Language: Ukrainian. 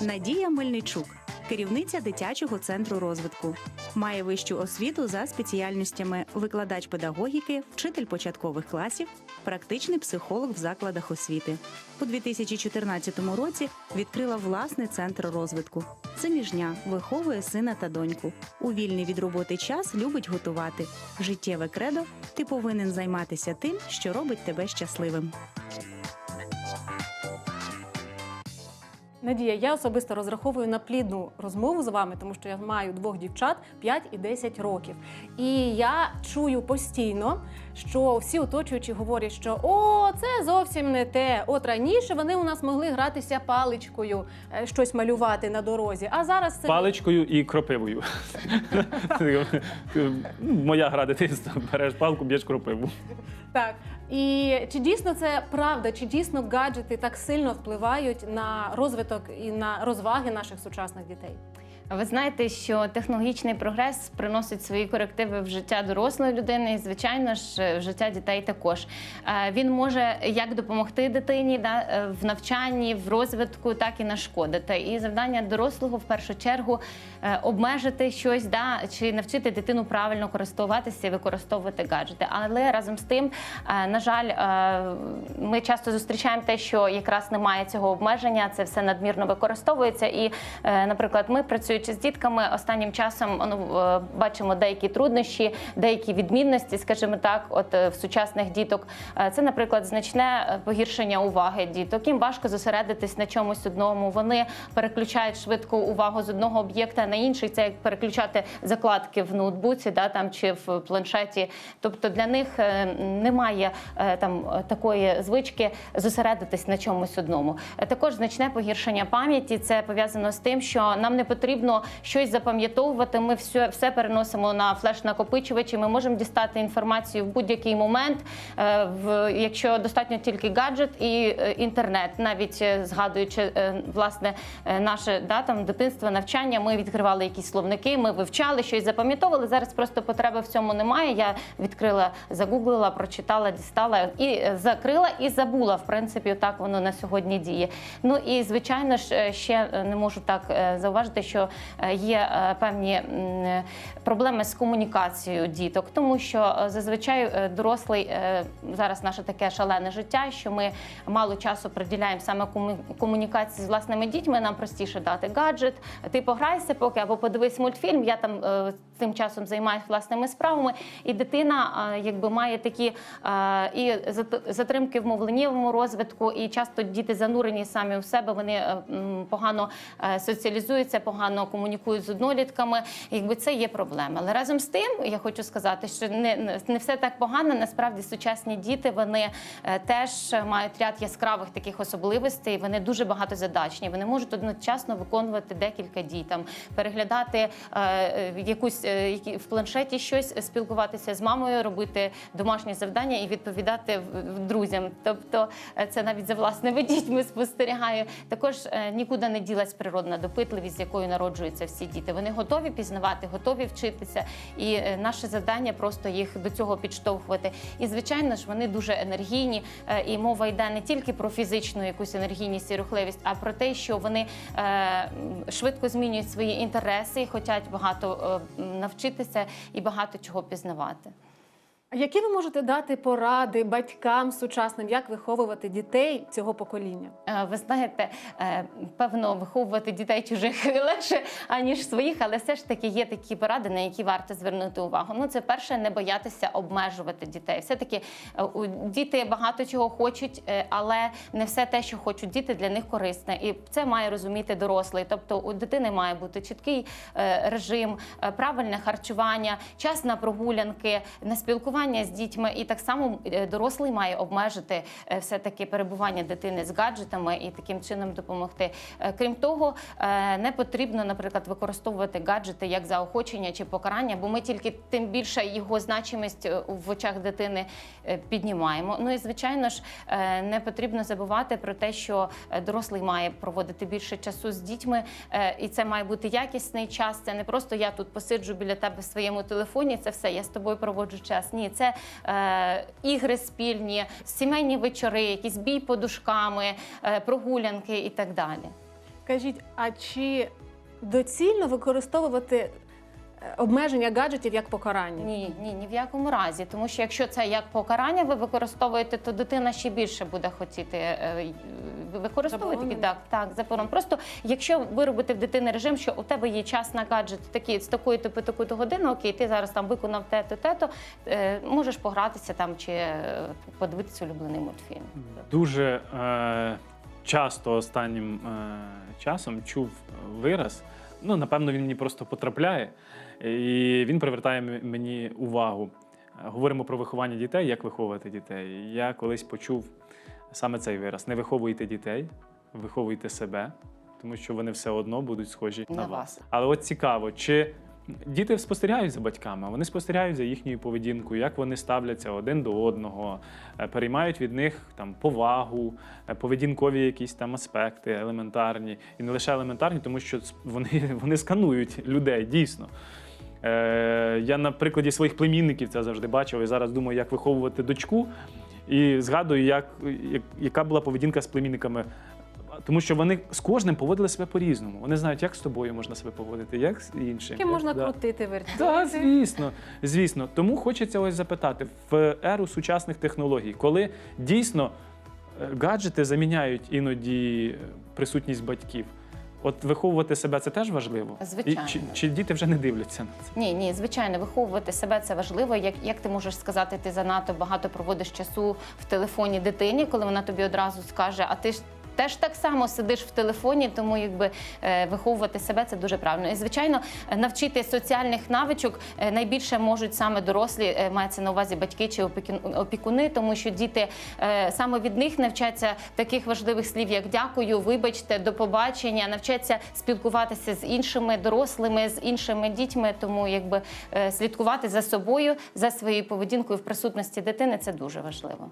Надія Мельничук, керівниця дитячого центру розвитку. Має вищу освіту за спеціальностями викладач педагогіки, вчитель початкових класів, практичний психолог в закладах освіти. У 2014 році відкрила власний центр розвитку. Заміжня виховує сина та доньку. У вільний від роботи час любить готувати. Життєве кредо ти повинен займатися тим, що робить тебе щасливим. Надія, я особисто розраховую на плідну розмову з вами, тому що я маю двох дівчат 5 і 10 років. І я чую постійно, що всі оточуючі говорять, що о, це зовсім не те. От раніше вони у нас могли гратися паличкою, е, щось малювати на дорозі. А зараз це Паличкою і кропивою. Моя гра дитинства. Береш палку, б'єш кропиву. Так. І чи дійсно це правда? Чи дійсно гаджети так сильно впливають на розвиток і на розваги наших сучасних дітей? Ви знаєте, що технологічний прогрес приносить свої корективи в життя дорослої людини, і звичайно ж в життя дітей також. Він може як допомогти дитині да, е, в навчанні, в розвитку, так і нашкодити. І завдання дорослого в першу чергу е, обмежити щось, да, чи навчити дитину правильно користуватися і використовувати гаджети. Але разом з тим, е, на жаль, ми часто зустрічаємо те, що якраз немає цього обмеження, це все надмірно використовується. І, наприклад, ми працюючи з дітками, останнім часом ну, е, бачимо деякі труднощі, деякі відмінності, скажімо так, от е, в сучасних діток. Е, Це, наприклад, значне погіршення уваги діток. Їм важко зосередитись на чомусь одному. Вони переключають швидко увагу з одного об'єкта на інший. Це як переключати закладки в ноутбуці, да там чи в планшеті. Тобто для них немає там такої звички зосередитись на чомусь одному. Також значне погіршення пам'яті. Це пов'язано з тим, що нам не потрібно щось запам'ятовувати. Ми все, все переносимо на флеш-накопичувачі. Ми можемо дістати інформацію в будь-який момент, е, в якщо достатньо тільки гаджет і е, інтернет, навіть е, згадуючи власне наше да, там, дитинство, навчання, ми відкривали якісь словники, ми вивчали щось, запам'ятовували. Зараз просто потреби в цьому немає. Я відкрила, загуглила, прочитала, дістала і закрила і забула. В принципі, так воно на сьогодні діє. Ну і звичайно ж ще не можу так зауважити, що є е, певні е, проблеми з комунікацією діток, тому що е, зазвичай е, дорослий е, зараз наше таке шалене життя, що ми мало часу приділяємо саме кому- комунікації з власними дітьми. Нам простіше дати гаджет. Ти пограйся поки або подивись мультфільм. Я там цим часом займаюся власними справами, і дитина якби має такі і зат- затримки в мовленнєвому розвитку, і часто діти занурені самі в себе. Вони е, погано е, соціалізуються, погано комунікують з однолітками. Якби це є проблема. Але разом з тим я хочу сказати, що не, не- все так погано. Насправді сучасні діти вони е, теж мають ряд яскравих таких особливостей. Вони дуже багатозадачні. Вони можуть одночасно виконувати декілька дій, там переглядати якусь е, які- в планшеті щось, спілкуватися з мамою, робити домашні завдання і відповідати друзям. Тобто е, це навіть за власними дітьми спостерігаю. Також е, нікуди не ділась природна допитливість, з якою народжуються всі діти. Вони готові пізнавати, готові вчитися. І е, наше завдання просто їх до цього підштовхувати. І звичайно ж, вони дуже енергійні. е, І мова йде не тільки про фізичну якусь енергійність і рухливість, а про те, що вони е, швидко змінюють свої інтереси і хочуть багато е, навчитися і багато чого пізнавати. Які ви можете дати поради батькам сучасним, як виховувати дітей цього покоління? Е, Ви знаєте, е, певно, виховувати дітей чужих легше аніж своїх, але все ж таки є такі поради, на які варто звернути увагу. Ну, це перше, не боятися обмежувати дітей. Все таки діти багато чого хочуть, е, але не все те, що хочуть діти, для них корисне. І це має розуміти дорослий. Тобто у дитини має бути чіткий е, режим, е, правильне харчування, час на прогулянки, на спілкування з дітьми. І так само е, дорослий має обмежити е, все таки перебування дитини з гаджетами і таким чином допомогти. Е, Крім того, не потрібно, наприклад, використовувати гаджети як заохочення чи покарання, бо ми тільки тим більше його значимість в очах дитини піднімаємо. Ну і звичайно ж не потрібно забувати про те, що дорослий має проводити більше часу з дітьми, і це має бути якісний час. Це не просто я тут посиджу біля тебе в своєму телефоні. Це все я з тобою проводжу час. Ні, це е, ігри спільні, сімейні вечори, якісь бій подушками, е, прогулянки і так далі. Кажіть, а чи доцільно використовувати обмеження гаджетів як покарання? Ні, ні, ні в якому разі. Тому що якщо це як покарання ви використовуєте, то дитина ще більше буде хотіти е, використовувати такі. Так, так, заборон. Просто якщо ви робите в дитини режим, що у тебе є час на гаджет такий з такої типу таку то годину, окей, ти зараз там виконав те-то, те-то, е, можеш погратися там чи е, подивитися улюблений мультфільм. Дуже е, часто останнім е, часом чув вираз. Ну, напевно, він мені просто потрапляє, і він привертає мені увагу. Говоримо про виховання дітей, як виховувати дітей. Я колись почув саме цей вираз: не виховуйте дітей, виховуйте себе, тому що вони все одно будуть схожі на, На вас. вас. Але от цікаво, чи діти спостерігають за батьками, вони спостерігають за їхньою поведінкою, як вони ставляться один до одного, е, переймають від них там повагу, е, поведінкові якісь там аспекти елементарні, і не лише елементарні, тому що вони, вони сканують людей дійсно. Е, я на прикладі своїх племінників це завжди бачив. І зараз думаю, як виховувати дочку. І згадую, як, як, яка була поведінка з племінниками. Тому що вони з кожним поводили себе по-різному. Вони знають, як з тобою можна себе поводити, як з іншим. Яким можна Да. крутити вертіти? Так, звісно, звісно. Тому хочеться ось запитати в еру сучасних технологій, коли дійсно е, гаджети заміняють іноді е, присутність батьків. От виховувати себе це теж важливо. Звичайно. І чи, чи діти вже не дивляться на це? Ні, ні, звичайно, виховувати себе це важливо. Як, як ти можеш сказати, ти занадто багато проводиш часу в телефоні дитині, коли вона тобі одразу скаже, а ти ж. Теж так само сидиш в телефоні, тому якби е, виховувати себе це дуже правильно. І звичайно, навчити соціальних навичок е, найбільше можуть саме дорослі, е, мається на увазі батьки чи опікун- опікуни, тому що діти саме від них навчаться таких важливих слів, як дякую, вибачте, до побачення, навчаться спілкуватися з іншими дорослими, з іншими дітьми. Тому якби слідкувати за собою, за своєю поведінкою в присутності дитини це дуже важливо.